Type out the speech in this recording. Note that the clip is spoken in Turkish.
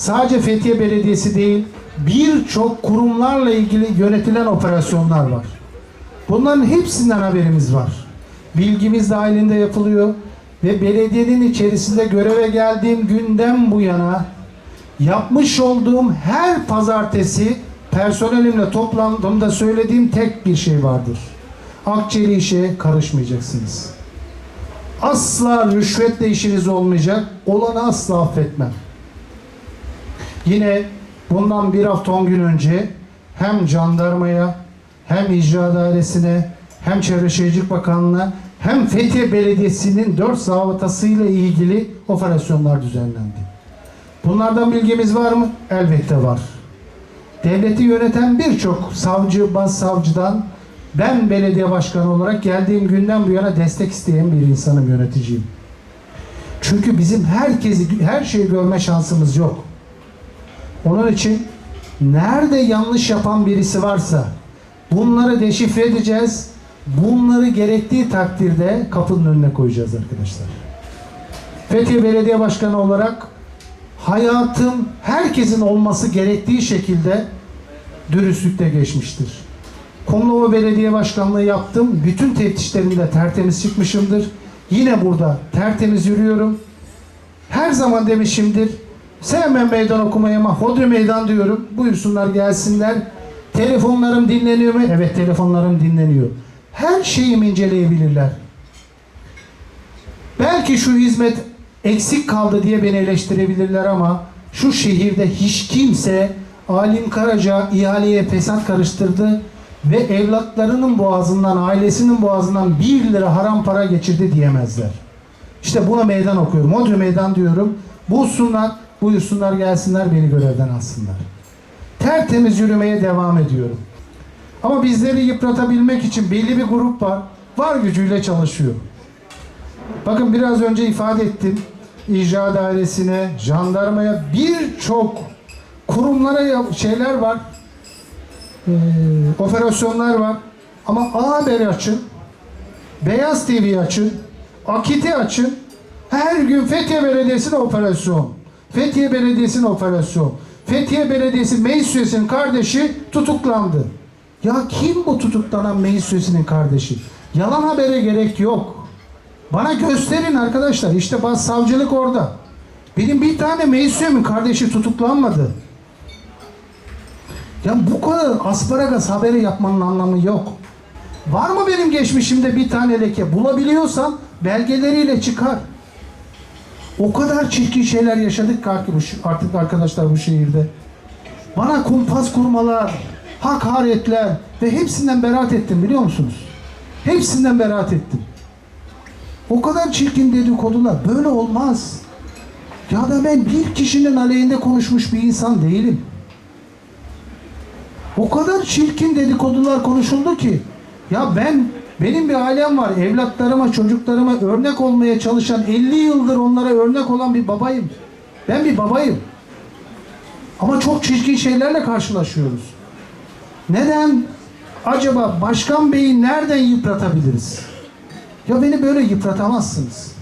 sadece Fethiye Belediyesi değil, birçok kurumlarla ilgili yönetilen operasyonlar var. Bunların hepsinden haberimiz var. Bilgimiz dahilinde yapılıyor ve belediyenin içerisinde göreve geldiğim günden bu yana yapmış olduğum her pazartesi personelimle toplandığımda söylediğim tek bir şey vardır. Akçeli işe karışmayacaksınız. Asla rüşvetle işiniz olmayacak. Olanı asla affetmem. Yine bundan bir hafta on gün önce hem jandarmaya hem icra dairesine hem Çevre Şehircilik Bakanlığı'na hem Fethiye Belediyesi'nin dört zabıtasıyla ilgili operasyonlar düzenlendi. Bunlardan bilgimiz var mı? Elbette var. Devleti yöneten birçok savcı, başsavcıdan ben belediye başkanı olarak geldiğim günden bu yana destek isteyen bir insanım, yöneticiyim. Çünkü bizim herkesi, her şeyi görme şansımız yok. Onun için nerede yanlış yapan birisi varsa bunları deşifre edeceğiz. Bunları gerektiği takdirde kapının önüne koyacağız arkadaşlar. Fethiye Belediye Başkanı olarak hayatım herkesin olması gerektiği şekilde dürüstlükte geçmiştir. Kumlova Belediye Başkanlığı yaptım. Bütün teftişlerimde tertemiz çıkmışımdır. Yine burada tertemiz yürüyorum. Her zaman demişimdir. Sevmem meydan okumayı ama hodri meydan diyorum. Buyursunlar gelsinler. Telefonlarım dinleniyor mu? Evet telefonlarım dinleniyor. Her şeyimi inceleyebilirler. Belki şu hizmet eksik kaldı diye beni eleştirebilirler ama şu şehirde hiç kimse Alim Karaca ihaleye fesat karıştırdı ve evlatlarının boğazından, ailesinin boğazından bir lira haram para geçirdi diyemezler. İşte buna meydan okuyorum. Hodri meydan diyorum. Bulsunlar, buyursunlar gelsinler beni görevden alsınlar. Tertemiz yürümeye devam ediyorum. Ama bizleri yıpratabilmek için belli bir grup var. Var gücüyle çalışıyor. Bakın biraz önce ifade ettim. İcra dairesine, jandarmaya birçok kurumlara şeyler var. Ee, operasyonlar var. Ama A Haber'i açın. Beyaz TV'yi açın. Akit'i açın. Her gün Fethiye Belediyesi'ne operasyon. Fethiye Belediyesi'ne operasyon. Fethiye Belediyesi meclis üyesinin kardeşi tutuklandı. Ya kim bu tutuklanan meclis üyesinin kardeşi? Yalan habere gerek yok. Bana gösterin arkadaşlar. İşte bas savcılık orada. Benim bir tane meclis üyemin kardeşi tutuklanmadı. Ya bu kadar asparagas haberi yapmanın anlamı yok. Var mı benim geçmişimde bir tane leke? Bulabiliyorsan belgeleriyle çıkar. O kadar çirkin şeyler yaşadık ki artık arkadaşlar bu şehirde. Bana kumpas kurmalar, hakaretler ve hepsinden beraat ettim biliyor musunuz? Hepsinden beraat ettim. O kadar çirkin dedikodular. Böyle olmaz. Ya da ben bir kişinin aleyhinde konuşmuş bir insan değilim. O kadar çirkin dedikodular konuşuldu ki. Ya ben benim bir ailem var. Evlatlarıma, çocuklarıma örnek olmaya çalışan 50 yıldır onlara örnek olan bir babayım. Ben bir babayım. Ama çok çirkin şeylerle karşılaşıyoruz. Neden? Acaba başkan beyi nereden yıpratabiliriz? Ya beni böyle yıpratamazsınız.